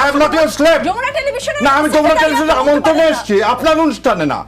I am not slave Jamuna টেলিভিশনে না আমি তোমরা টেলিভিশনে আমন্ত্রণে এসেছি। আপনার অনুষ্ঠানে না।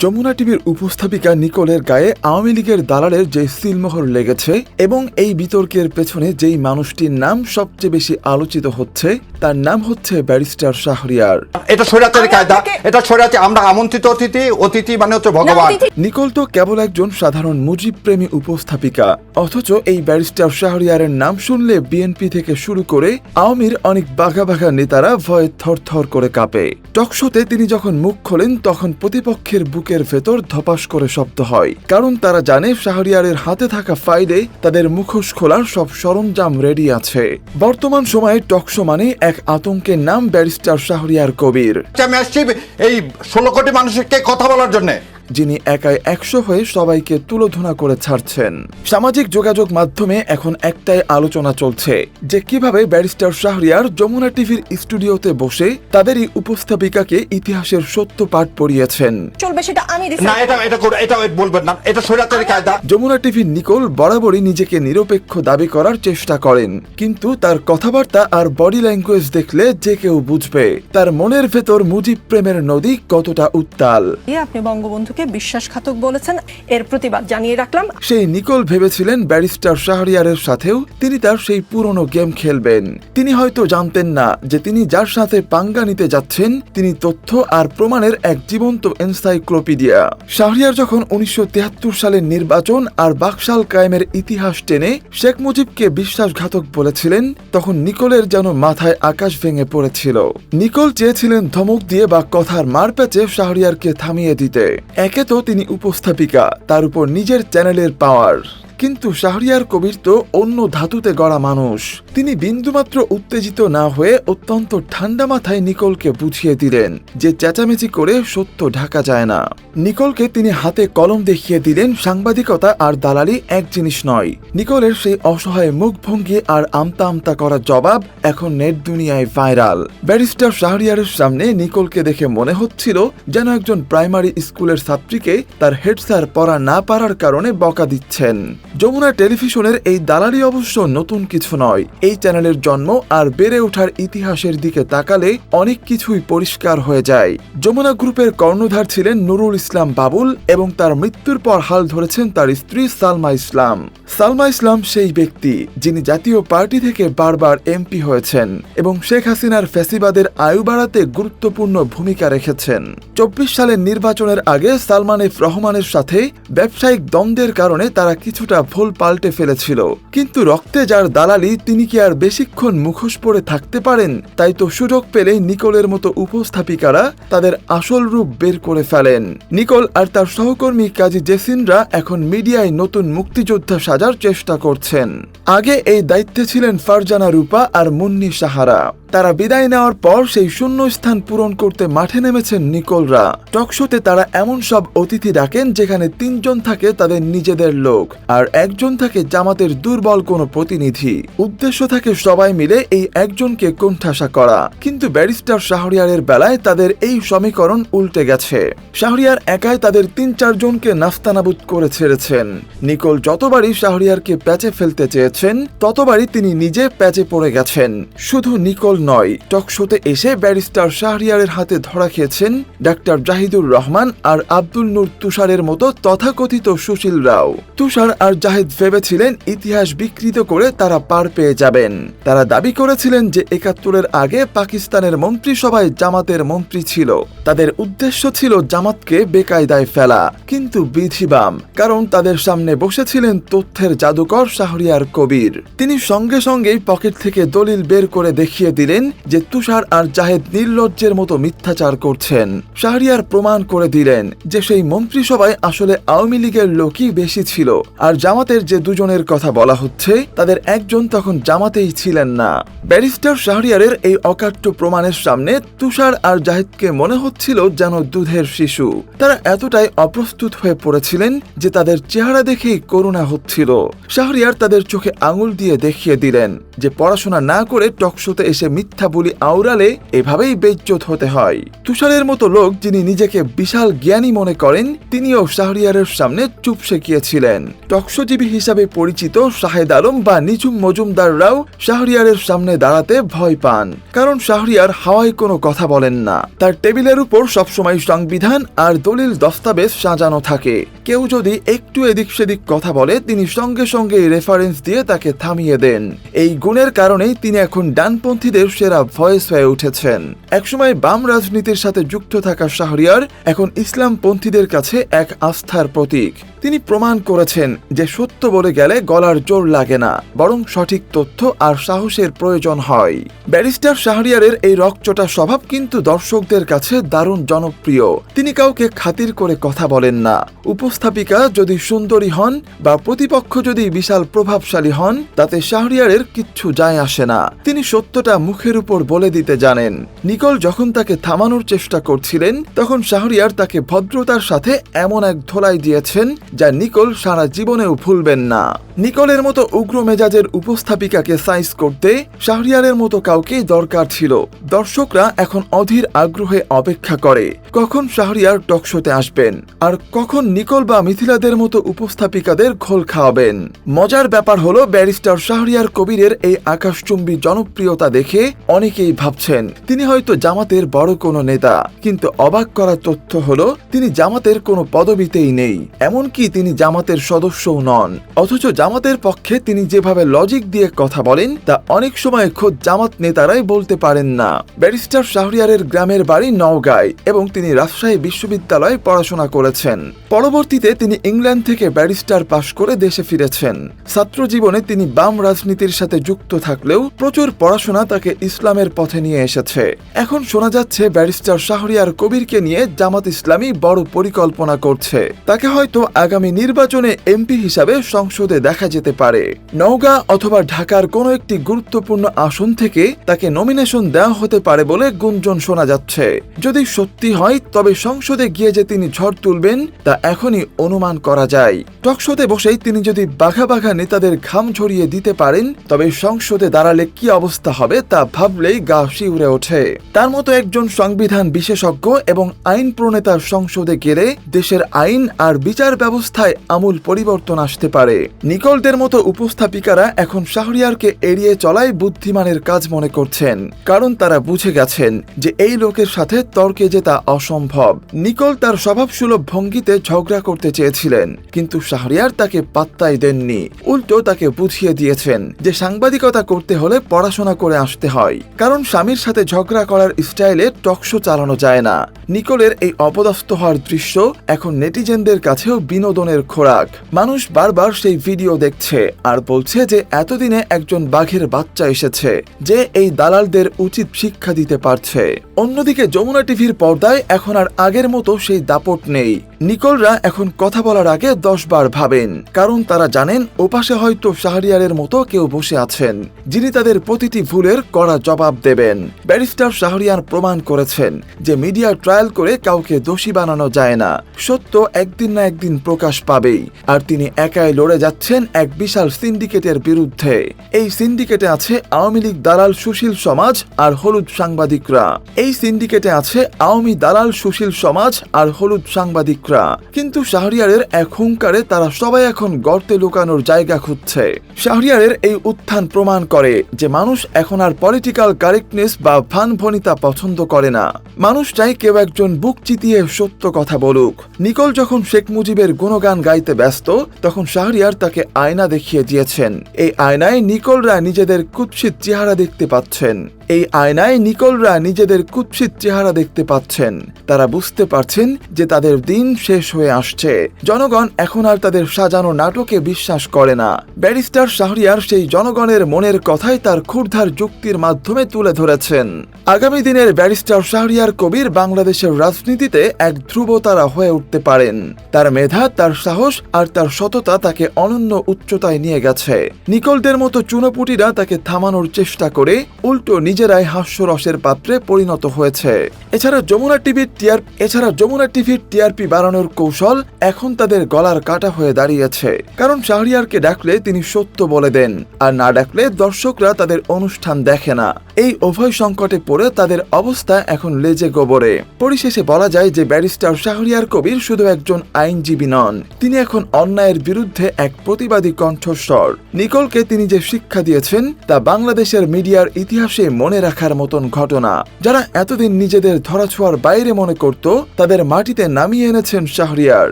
যমুনা টিভির উপস্থাপিকা নিকোলের গায়ে আওয়ামী লীগের দালালের যে সিলমোহর লেগেছে এবং এই বিতর্কের পেছনে যেই মানুষটির নাম সবচেয়ে বেশি আলোচিত হচ্ছে তার নাম হচ্ছে ব্যারিস্টার শাহরিয়ার। এটা স্বৈরাচারী কায়দা। এটা স্বৈরাচারী আমরা আমন্ত্রিত অতিথি অতিথি মানে হচ্ছে ভগবান। নিকোল তো কেবল একজন সাধারণ মুজিব প্রেমী উপস্থাপিকা। অথচ এই ব্যারিস্টার শাহরিয়ারের নাম শুনলে বিএনপি থেকে শুরু করে আওয়ামীর অনেক বাঘা বাঘা নেতারা ভয়ে থরথর করে কাঁপে। টকশোতে তিনি যখন মুখ খোলেন তখন প্রতিপক্ষের বুকের ভেতর ধপাস করে শব্দ হয়। কারণ তারা জানে শাহরিয়ারের হাতে থাকা ফাইলে তাদের মুখোশ খোলার সব সরঞ্জাম রেডি আছে। বর্তমান সময়ে টকশো মানে এক আতঙ্কের নাম ব্যারিস্টার শাহরিয়ার কবির। আমি আসছি এই ষোলো কোটি মানুষকে কথা বলার জন্য। যিনি একাই একশো হয়ে সবাইকে তুলোধনা করে ছাড়ছেন। সামাজিক যোগাযোগ মাধ্যমে এখন একটাই আলোচনা চলছে যে কীভাবে ব্যারিস্টার শাহরিয়ার যমুনা টিভির স্টুডিওতে বসে তাদেরই উপস্থাপিকাকে ইতিহাসের সত্য পাঠ পড়িয়েছেন। চলবে সেটা আমি না এটা এটা এটা বলবেন না। এটা স্বৈরাচারী কায়দা। যমুনা টিভির নিকোল বরাবরই নিজেকে নিরপেক্ষ দাবি করার চেষ্টা করেন। কিন্তু তার কথাবার্তা আর বডি ল্যাঙ্গুয়েজ দেখলে যে কেউ বুঝবে। তার মনের ভেতর মুজিব প্রেমের নদী কতটা উত্তাল। আপনি বঙ্গবন্ধুকে বিশ্বাসঘাতক বলেছেন। এর প্রতিবাদ জানিয়ে রাখলাম। সেই নিকোল ভেবেছিলেন ব্যারিস্টার শাহরিয়ারের সাথেও তিনি তার সেই পুরনো গেম খেলবেন। তিনি হয়তো জানতেন না যে তিনি যার সাথে পাঙ্গা নিতে যাচ্ছেন, তিনি তথ্য আর প্রমাণের এক জীবন্ত এনসাইক্লোপিডিয়া। শাহরিয়ার যখন উনিশশো সালের নির্বাচন আর বাকশাল কায়েমের ইতিহাস টেনে শেখ মুজিবকে বিশ্বাসঘাতক বলেছিলেন, তখন নিকোলের যেন মাথায় আকাশ ভেঙে পড়েছিল। নিকোল চেয়েছিলেন ধমক দিয়ে বা কথার মার প্যাচে শাহরিয়ারকে থামিয়ে দিতে। তো তিনি উপস্থাপিকা তার উপর নিজের চ্যানেলের পাওয়ার কিন্তু শাহরিয়ার কবির তো অন্য ধাতুতে গড়া মানুষ। তিনি বিন্দুমাত্র উত্তেজিত না হয়ে অত্যন্ত ঠান্ডা মাথায় নিকোলকে বুঝিয়ে দিলেন, যে চেঁচামেচি করে সত্য ঢাকা যায় না। নিকোলকে তিনি হাতে কলম দেখিয়ে দিলেন, সাংবাদিকতা আর দালালি এক জিনিস নয়। নিকোলের সেই অসহায় মুখভঙ্গি আর আমতা আমতা করা জবাব এখন নেট দুনিয়ায় ভাইরাল। ব্যারিস্টার শাহরিয়ারের সামনে নিকোলকে দেখে মনে হচ্ছিল যেন একজন প্রাইমারি স্কুলের ছাত্রীকে তার হেড স্যার পড়া না পারার কারণে বকা দিচ্ছেন। যমুনা টেলিভিশনের এই দালালি অবশ্য নতুন কিছু নয়। এই চ্যানেলের জন্ম আর বেড়ে ওঠার ইতিহাসের দিকে তাকালে অনেক কিছুই পরিষ্কার হয়ে যায়। যমুনা গ্রুপের কর্ণধার ছিলেন নুরুল ইসলাম বাবুল এবং তার মৃত্যুর পর হাল ধরেছেন তার স্ত্রী সালমা ইসলাম। সালমা ইসলাম সেই ব্যক্তি, যিনি জাতীয় পার্টি থেকে বারবার এমপি হয়েছেন এবং শেখ হাসিনার ফ্যাসিবাদের আয়ু বাড়াতে গুরুত্বপূর্ণ ভূমিকা রেখেছেন। চব্বিশ সালের নির্বাচনের আগে সালমান এফ রহমানের সাথে ব্যবসায়িক দ্বন্দ্বের কারণে তারা কিছুটা ভুল পাল্টে ফেলেছিল। কিন্তু রক্তে যার দালালি, তিনি কি আর বেশিক্ষণ মুখোশ পরে থাকতে পারেন? তাই তো সুযোগ পেলেই নিকোলের মতো উপস্থাপিকারা তাদের আসল রূপ বের করে ফেলেন। নিকোল আর তার সহকর্মী কাজী জেসিনরা এখন মিডিয়ায় নতুন মুক্তিযোদ্ধা সাজার চেষ্টা করছেন। আগে এই দায়িত্বে ছিলেন ফারজানা রূপা আর মুন্নি সাহারা। তারা বিদায় নেওয়ার পর সেই শূন্য স্থান পূরণ করতে মাঠে নেমেছেন নিকোলরা। টকশোতে তারা এমন সব অতিথি ডাকেন যেখানে তিনজন থাকে তাদের নিজেদের লোক, আর একজন থাকে জামাতের দুর্বল কোনো প্রতিনিধি। উদ্দেশ্য থাকে সবাই মিলে এই একজনকে কোণঠাসা করা। কিন্তু ব্যারিস্টার শাহরিয়ারের বেলায় তাদের এই সমীকরণ উল্টে গেছে। শাহরিয়ার একাই তাদের তিন চারজনকে নাস্তানাবুদ করে ছেড়েছেন। নিকোল যতবারই শাহরিয়ারকে প্যাচে ফেলতে চেয়েছেন, ততবারই তিনি নিজে প্যাচে পড়ে গেছেন। শুধু নিকোল নয়। টকশোতে এসে ব্যারিস্টার শাহরিয়ারের হাতে ধরা খেয়েছেন ডাক্তার জাহিদুর রহমান আর আব্দুল নূর তুষারের মতো তথাকথিত সুশীল রাও। তুষার আর জাহিদ ভেবেছিলেন ইতিহাস বিকৃত করে তারা পার পেয়ে যাবেন। তারা দাবি করেছিলেন যে একাত্তরের আগে পাকিস্তানের মন্ত্রিসভায় জামাতের মন্ত্রী ছিল। তাদের উদ্দেশ্য ছিল জামাতকে বেকায়দায় ফেলা, কিন্তু বিধিবাম কারণ তাদের সামনে বসেছিলেন তথ্যের জাদুকর শাহরিয়ার কবির। তিনি সঙ্গে সঙ্গেই পকেট থেকে দলিল বের করে দেখিয়ে দিলেন। যে তুষার আর জাহেদ নির্লজ্জের মতো মিথ্যাচার করছেন। শাহরিয়ার প্রমাণ করে দিলেন যে সেই মন্ত্রিসভায় আসলে আওয়ামী লীগের লোকই বেশি ছিল। আর জামাতের যে দুজনের কথা বলা হচ্ছে, তাদের একজন তখন জামাতেই ছিলেন না। ব্যারিস্টার শাহরিয়ারের এই অকাট্য প্রমাণের সামনে তুষার আর জাহিদকে মনে হচ্ছিল যেন দুধের শিশু। তারা এতটাই অপ্রস্তুত হয়ে পড়েছিলেন যে তাদের চেহারা দেখেই করুণা হচ্ছিল। শাহরিয়ার তাদের চোখে আঙুল দিয়ে দেখিয়ে দিলেন যে পড়াশোনা না করে টকশোতে এসে মিথ্যা বলি আওড়ালে এভাবেই বেজ্জত হতে হয়। তুষারের মতো লোক যিনি নিজেকে বিশাল জ্ঞানী মনে করেন, তিনিও শাহরিয়ারের সামনে চুপসে গিয়েছিলেন টকশজীবী হিসাবে পরিচিত শাহেদ আলম বা নিঝুম মজুমদাররাও শাহরিয়ারের সামনে দাঁড়াতে ভয় পান, কারণ শাহরিয়ার হাওয়ায় কোনো কথা বলেন না। তার টেবিলের উপর সবসময় সংবিধান আর দলিল দস্তাবেজ সাজানো থাকে। কেউ যদি একটু এদিক সেদিক কথা বলে, তিনি সঙ্গে সঙ্গে রেফারেন্স দিয়ে তাকে থামিয়ে দেন। এই গুণের কারণেই তিনি এখন ডানপন্থীদের সেরা ভয়েস হয়ে উঠেছেন। একসময় বাম রাজনীতির সাথে যুক্ত থাকা শাহরিয়ার এখন ইসলামপন্থীদের কাছে এক আস্থার প্রতীক। তিনি প্রমাণ করেছেন যে সত্য বলে গেলে গলার জোর লাগে না, বরং সঠিক তথ্য আর সাহসের প্রয়োজন হয়। ব্যারিস্টার শাহরিয়ারের এই রকচটা স্বভাব কিন্তু দর্শকদের কাছে দারুণ জনপ্রিয়। তিনি কাউকে খাতির করে কথা বলেন না। উপস্থাপিকা যদি সুন্দরী হন বা প্রতিপক্ষ যদি বিশাল প্রভাবশালী হন, তাতে শাহরিয়ারের কিচ্ছু যায় আসে না। তিনি সত্যটা মুখের উপর বলে দিতে জানেন। নিকল যখন তাকে থামানোর চেষ্টা করছিলেন, তখন শাহরিয়ার তাকে ভদ্রতার সাথে এমন এক ধোলাই দিয়েছেন যা নিকল সারা জীবনেও ভুলবেন না। নিকলের মতো উগ্র মেজাজের উপস্থাপিকাকে সাইজ করতে শাহরিয়ারের মতো কাউকেই দরকার ছিল। দর্শকরা এখন অধীর আগ্রহে অপেক্ষা করে, কখন শাহরিয়ার টকশোতে আসবেন আর কখন নিকল বা মিথিলাদের মতো উপস্থাপিকাদের ঘোল খাওয়াবেন। মজার ব্যাপার হলো, ব্যারিস্টার শাহরিয়ার কবিরের এই আকাশচুম্বী জনপ্রিয়তা দেখে অনেকেই ভাবছেন, তিনি হয়তো জামাতের বড় কোনো নেতা। কিন্তু অবাক করা তথ্য হলো, তিনি জামাতের কোনো পদবিতেই নেই। এমনকি তিনি জামাতের সদস্যও নন? অথচ জামাতের পক্ষে তিনি যেভাবে লজিক দিয়ে কথা বলেন, তা অনেক সময় খোদ জামাত নেতারাই বলতে পারেন না। ব্যারিস্টার শাহরিয়ারের গ্রামের বাড়ি নওগাঁয় এবং তিনি রাজশাহী বিশ্ববিদ্যালয়ে পড়াশোনা করেছেন। পরবর্তীতে তিনি ইংল্যান্ড থেকে ব্যারিস্টার পাশ করে দেশে ফিরেছেন। ছাত্র জীবনে তিনি বাম রাজনীতির সাথে যুক্ত থাকলেও প্রচুর পড়াশোনা তাকে ইসলামের পথে নিয়ে এসেছে। এখন শোনা যাচ্ছে ব্যারিস্টার শাহরিয়ার কবিরকে নিয়ে জামাত ইসলামী বড় পরিকল্পনা করছে। তাকে হয়তো আগামী নির্বাচনে এমপি হিসাবে সংসদে দেখা যেতে পারে। নওগাঁ অথবা ঢাকার কোনো একটি গুরুত্বপূর্ণ আসন থেকে তাকে নমিনেশন দেওয়া হতে পারে বলে গুঞ্জন শোনা যাচ্ছে। যদি সত্যি হয়, তবে সংসদে গিয়ে যে তিনি ঝড় তুলবেন, তা এখনই অনুমান করা যায়। টকশোতে বসেই তিনি যদি বাঘা বাঘা নেতাদের ঘাম ঝরিয়ে দিতে পারেন, তবে সংসদে দাঁড়ালে কি অবস্থা হবে তা ভাবলেই গা শিউরে ওঠে। তার মতো একজন সংবিধান বিশেষজ্ঞ এবং আইন প্রণেতার সংসদে গেলে দেশের আইন আর বিচার ব্যবস্থায় আমূল পরিবর্তন আসতে পারে। নিকলদের মতো উপস্থাপিকারা এখন শাহরিয়ারকে এড়িয়ে চলাই বুদ্ধিমানের কাজ মনে করছেন, কারণ তারা বুঝে গেছেন যে এই লোকের সাথে তর্কে জেতা অসম্ভব। নিকল তার স্বভাবসুলভ ভঙ্গিতে ঝগড়া করতে চেয়েছিলেন, কিন্তু শাহরিয়ার তাকে পাত্তাই দেননি। উল্টো তাকে বুঝিয়ে দিয়েছেন যে সাংবাদিকতা করতে হলে পড়াশোনা করে আসতে হয়, কারণ স্বামীর সাথে ঝগড়া করার স্টাইলে টকশো চালানো যায় না। নিকলের এই অপদস্থ হওয়ার দৃশ্য এখন নেটিজেনদের কাছেও বিনোদনের খোরাক। মানুষ বারবার সেই ভিডিও দেখছে আর বলছে যে এতদিনে একজন বাঘের বাচ্চা এসেছে যে এই দালালদের উচিত শিক্ষা দিতে পারছে। অন্যদিকে যমুনা টিভির পর্দায় এখন আর আগের মতো সেই দাপট নেই। নিকলরা এখন কথা বলার আগে দশ বার ভাবেন, কারণ তারা জানেন ওপাশে হয়তো শাহরিয়ারের মতো কেউ বসে আছেন, যিনি তাদের প্রতিটি ভুলের কড়া জবাব দেবেন। ব্যারিস্টার শাহরিয়ার প্রমাণ করেছেন যে মিডিয়া ট্রায়াল করে কাউকে দোষী বানানো যায় না। সত্য একদিন না একদিন প্রকাশ পাবেই। আর তিনি একাই লড়ে যাচ্ছেন এক বিশাল সিন্ডিকেটের বিরুদ্ধে। এই সিন্ডিকেটে আছে আওয়ামী লীগ, দালাল, সুশীল সমাজ আর হলুদ সাংবাদিকরা। এই সিন্ডিকেটে আছে আওয়ামী দালাল, সুশীল সমাজ আর হলুদ সাংবাদিকরা। কিন্তু শাহরিয়ারের এক হুঙ্কারে তারা সবাই এখন গর্তে লুকানোর জায়গা খুঁজছে। শাহরিয়ারের এই উত্থান প্রমাণ করে যে মানুষ এখন আর পলিটিক্যাল কারেক্টনেস বা ভানভনিতা পছন্দ করে না। মানুষ চাই কেউ একজন বুক চিতিয়ে সত্য কথা বলুক। নিকল যখন শেখ মুজিবের গুণগান গাইতে ব্যস্ত, তখন শাহরিয়ার তাকে আয়না দেখিয়ে দিয়েছেন। এই আয়নায় নিকলরা নিজেদের কুৎসিত চেহারা দেখতে পাচ্ছেন। এই আয়নায় নিকলরা নিজেদের কুৎসিত চেহারা দেখতে পাচ্ছেন। তারা বুঝতে পারছেন যে তাদের দিন শেষ হয়ে আসছে। জনগণ এখন আর তাদের সাজানো নাটকে বিশ্বাস করে না। ব্যারিস্টার শাহরিয়ার সেই জনগণের মনের কথাই তার ক্ষুরধার যুক্তির মাধ্যমে তুলে ধরেছেন। আগামী দিনের ব্যারিস্টার শাহরিয়ার কবির বাংলাদেশের রাজনীতিতে এক ধ্রুবতারা হয়ে উঠতে পারেন। তার মেধা, তার সাহস আর তার সততা তাকে অনন্য উচ্চতায় নিয়ে গেছে। নিকলদের মতো চুনোপুটিরা তাকে থামানোর চেষ্টা করে উল্টো নিজেরাই হাস্যরসের পাত্রে পরিণত হয়েছে। এছাড়া যমুনা টিভির টিআর, এছাড়া যমুনা টিভির টিআরপি বাড়ানোর কৌশল এখন তাদের গলার কাটা হয়ে দাঁড়িয়েছে। কারণ শাহরিয়ারকে ডাকলে তিনি সত্য বলে দেন, আর না ডাকলে দর্শকরা তাদের অনুষ্ঠান দেখে না। এই উভয় সংকটে পড়ে তাদের অবস্থা এখন লেজে গোবরে। পরিশেষে বলা যায় যে ব্যারিস্টার শাহরিয়ার কবির শুধু একজন আইনজীবী নন, তিনি এখন অন্যায়ের বিরুদ্ধে এক প্রতিবাদী কণ্ঠস্বর। নিকলকে তিনি যে শিক্ষা দিয়েছেন, তা বাংলাদেশের মিডিয়ার ইতিহাসে মনে রাখার মতন ঘটনা। যারা এতদিন নিজেদের ধরাছোঁয়ার বাইরে মনে করত, তাদের মাটিতে নামিয়ে এনেছেন শাহরিয়ার।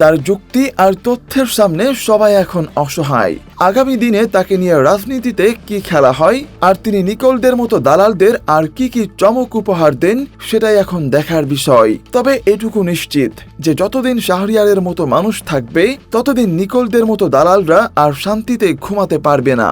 তার যুক্তি আর তথ্যের সামনে সবাই এখন অসহায়। আগামী দিনে তাকে নিয়ে রাজনীতিতে কি খেলা হয়, আর তিনি নিকোলদের মতো দালালদের আর কি কি চমক উপহার দেন, সেটাই এখন দেখার বিষয়। তবে এটুকু নিশ্চিত যে যতদিন শাহরিয়ারের মতো মানুষ থাকবে, ততদিন নিকোলদের মতো দালালরা আর শান্তিতে ঘুমাতে পারবে না।